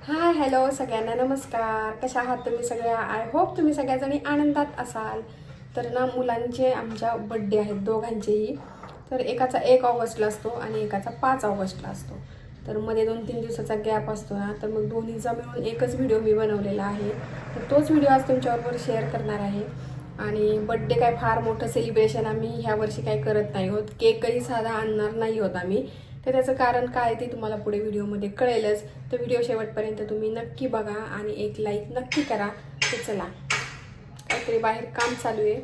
Hi hello सगळ्यांना नमस्कार. कशा आहात तुम्ही सगळ्या? आय होप तुम्ही सगळ्याजणी आनंदात असाल. तर ना मुलांचे आमच्या बड्डे आहेत दोघांचेही. तर एकाचा एक ऑगस्टला असतो आणि एकाचा पाच ऑगस्टला असतो. तर मध्ये दोन तीन दिवसाचा गॅप असतो ना तर मग दोन्हीचा मिळून एकच व्हिडिओ मी बनवलेला आहे. तर तोच व्हिडिओ आज तुमच्याबरोबर शेअर करणार आहे. आणि बड्डे काय फार मोठं सेलिब्रेशन आम्ही ह्या वर्षी काय करत नाही होत केकही साधा आणणार नाही होत आम्ही. तर त्याचं कारण काय ते तुम्हाला पुढे व्हिडिओमध्ये कळेलच. तर व्हिडिओ शेवटपर्यंत तुम्ही नक्की बघा आणि एक लाईक नक्की करा. तर चला. काहीतरी बाहेर काम चालू आहे.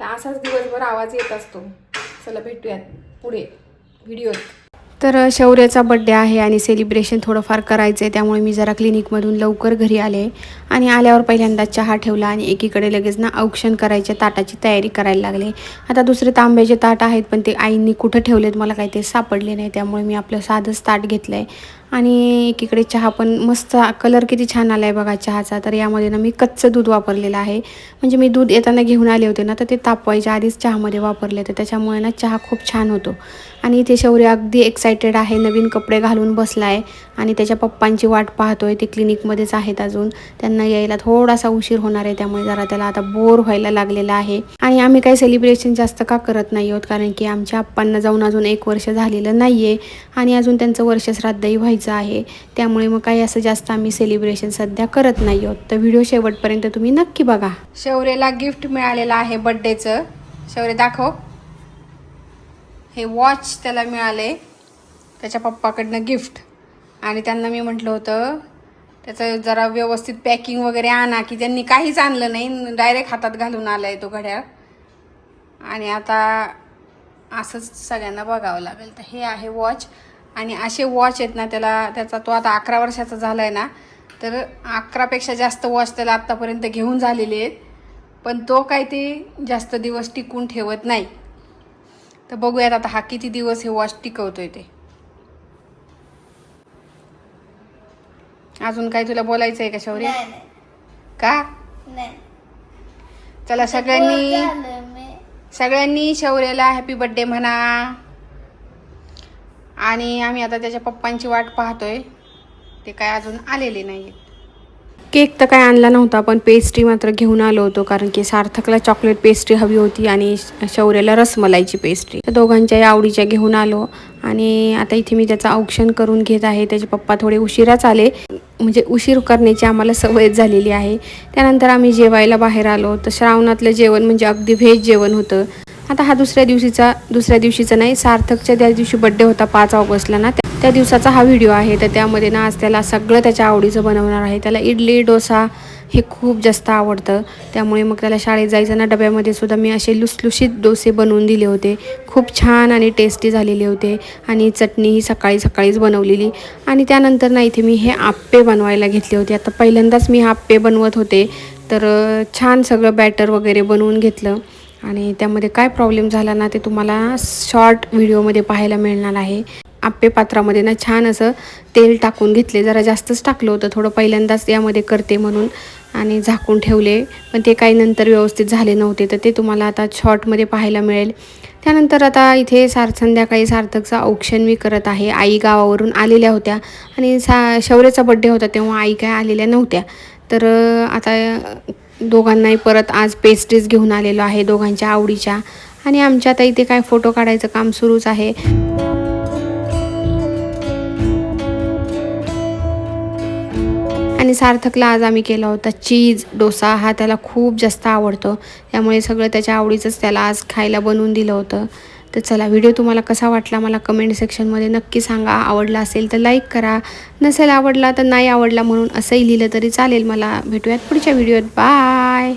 तर असाच दिवसभर आवाज येत असतो. चला भेटूयात पुढे. व्हिडिओत. तर शौर्याचा बड्डे आहे आणि सेलिब्रेशन थोडंफार करायचं आहे त्यामुळे मी जरा क्लिनिकमधून लवकर घरी आले आणि आल्यावर पहिल्यांदा चहा ठेवला आणि एकीकडे लगेच ना औक्षण करायच्या ताटाची तयारी करायला लागले. आता दुसरे तांब्याचे ताट आहेत पण ते आईंनी कुठं ठेवलेत मला काही ते सापडले नाही. त्यामुळे मी आपलं साधंच ताट घेतलं आहे आणि एकीकडे चहा पण मस्त कलर किती छान आला आहे बघा चहाचा. तर यामध्ये ना मी कच्चं दूध वापरलेलं आहे. म्हणजे मी दूध येताना घेऊन आले होते ना तर ते तापवायच्या आधीच चहामध्ये वापरले होते. त्याच्यामुळे ना चहा खूप छान होतो. आणि इथे शौर्य अगदी एक्सायटेड आहे. नवीन कपडे घालून बसला आहे आणि त्याच्या पप्पांची वाट पाहतो आहे ते क्लिनिकमध्येच आहेत अजून. त्यांना यायला थोडासा उशीर होणार आहे. त्यामुळे जरा त्याला आता बोर व्हायला लागलेला आहे. आणि आम्ही काही सेलिब्रेशन जास्त का करत नाही आहोत. कारण की आमच्या आप्पांना जाऊन अजून एक वर्ष झालेलं नाही आहे आणि अजून त्यांचं वर्ष श्राद्धही व्हायचं आहे. त्यामुळे मग काही असं जास्त आम्ही सेलिब्रेशन सध्या करत नाही आहोत. तर व्हिडिओ शेवटपर्यंत तुम्ही नक्की बघा. शौर्यला गिफ्ट मिळालेलं आहे बड्डेचं शौर्य दाखव. हे वॉच त्याला मिळाले. त्याच्या पप्पाकडनं गिफ्ट आणि त्यांना मी म्हटलं होतं त्याचं जरा व्यवस्थित पॅकिंग वगैरे आणा की त्यांनी काहीच आणलं नाही. डायरेक्ट हातात घालून आला आहे तो घड्याळ. आणि आता असंच सगळ्यांना बघावं लागेल. तर हे आहे वॉच आणि असे वॉच आहेत ना त्याला त्याचा तो आता अकरा वर्षाचा झाला आहे ना तर अकरापेक्षा जास्त वॉच त्याला आत्तापर्यंत घेऊन झालेले आहेत. पण तो काय ते जास्त दिवस टिकून ठेवत नाही. तर बघूयात आता हा किती दिवस हे वॉच टिकवतोय ते. अजून काय तुला बोलायचं आहे का शौर्य? का? चला सगळ्यांनी सगळ्यांनी शौर्याला हॅपी बर्थडे म्हणा. आणि आम्ही आता त्याच्या पप्पांची वाट पाहतोय. ते काय अजून आलेले नाही केक तर काय आणला नव्हता पण पेस्ट्री मात्र घेऊन आलो होतो कारण की सार्थकला चॉकलेट पेस्ट्री हवी होती आणि शौर्याला रसमलाईची पेस्ट्री तर दोघांच्याही आवडीच्या घेऊन आलो आणि आता इथे मी त्याचं औक्षण करून घेत आहे. त्याचे पप्पा थोडे उशिराच आले. म्हणजे उशीर करण्याची आम्हाला सवयच झालेली आहे. त्यानंतर आम्ही जेवायला बाहेर आलो. तर श्रावणातलं जेवण म्हणजे अगदी व्हेज जेवण होतं. आता हा दुसऱ्या दिवशीचा दुसऱ्या दिवशीचा नाही सार्थकच्या त्या दिवशी बड्डे होता पाच ऑगस्टला ना त्या- दिवसाचा हा व्हिडिओ आहे. तर त्यामध्ये ना आज त्याला सगळं त्याच्या आवडीचं बनवणार आहे. त्याला इडली डोसा हे खूप जास्त आवडतं. त्यामुळे मग त्याला शाळेत जायचं ना डब्यामध्ये सुद्धा मी असे लुसलुशीत डोसे बनवून दिले होते. खूप छान आणि टेस्टी झालेले होते. आणि चटणी ही सकाळी सकाळीच बनवलेली. आणि त्यानंतर ना इथे मी हे आप्पे बनवायला घेतले होते. आता पहिल्यांदाच मी हा आप्पे बनवत होते. तर छान सगळं बॅटर वगैरे बनवून घेतलं. आणि त्यामध्ये काय प्रॉब्लेम झाला ना ते तुम्हाला शॉर्ट व्हिडिओमध्ये पाहायला मिळणार आहे. आप्पे पात्रामध्ये ना छान असं तेल टाकून घेतले जरा जास्तच टाकलं होतं थोडं पहिल्यांदाच यामध्ये करते म्हणून. आणि झाकून ठेवले पण ते काही नंतर व्यवस्थित झाले नव्हते तर ते तुम्हाला आता शॉर्टमध्ये पाहायला मिळेल. त्यानंतर आता इथे सार संध्याकाळी सार्थकचं औक्षण मी करत आहे. आई गावावरून आलेल्या होत्या आणि सा शौर्याचा बड्डे होता तेव्हा आई काय आलेल्या नव्हत्या. तर आता दोघांनाही परत आज पेस्ट्रीज घेऊन आलेलो आहे दोघांच्या आवडीच्या. आणि आमच्या आता इथे काय फोटो काढायचं काम सुरूच आहे. आणि सार्थकला आज आम्ही केला होता चीज डोसा. हा त्याला खूप जास्त आवडतो. त्यामुळे सगळं त्याच्या आवडीचंच त्याला आज खायला बनवून दिलं होतं. तर चला व्हिडिओ तुम्हाला कसा वाटला मला कमेंट सेक्शनमध्ये नक्की सांगा. आवडला असेल तर लाईक करा. नसेल आवडला तर नाही आवडला म्हणून असंही लिहिलं तरी चालेल. मला भेटूयात पुढच्या व्हिडिओत बाय